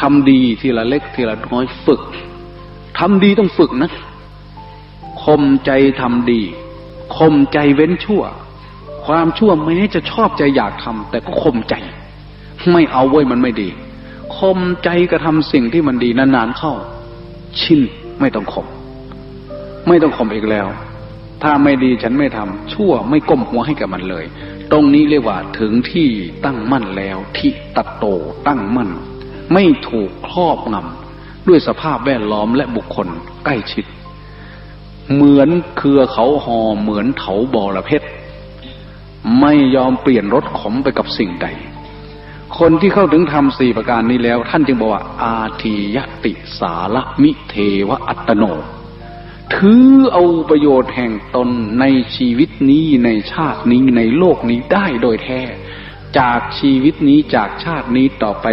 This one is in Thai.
ทำดีทีละเล็กทีละน้อยฝึกทำดีต้องฝึกนะคมใจทำดีคมใจเว้นชั่ว ความชั่วแม้จะชอบใจอยากทำแต่ก็คมใจ ไม่เอาเว้ยมันไม่ดีคมใจกระทำสิ่งที่มันดีนานๆเข้า ชินไม่ต้องข่มไม่ต้องข่มอีกแล้ว ถ้าไม่ดีฉันไม่ทำชั่วไม่ก้มหัวให้กับมันเลย ตรงนี้เรียกว่าถึงที่ตั้งมั่นแล้วทิตัตโตตั้งมั่น ไม่ถูกครอบงำด้วยสภาพแวดล้อมและบุคคลใกล้ชิด เหมือนเครือเขาหอเหมือนเถาบอระเพ็ดไม่ยอมเปลี่ยนรสขมไปกับสิ่งใด คนที่เข้าถึงธรรมสี่ประการนี้แล้ว ท่านจึงบอกว่า อาทียติสาระมิเทวอัตโน ถือเอาประโยชน์แห่งตนในชีวิตนี้ในชาตินี้ในโลกนี้ได้โดยแท้ จากชีวิตนี้จากชาตินี้ต่อไป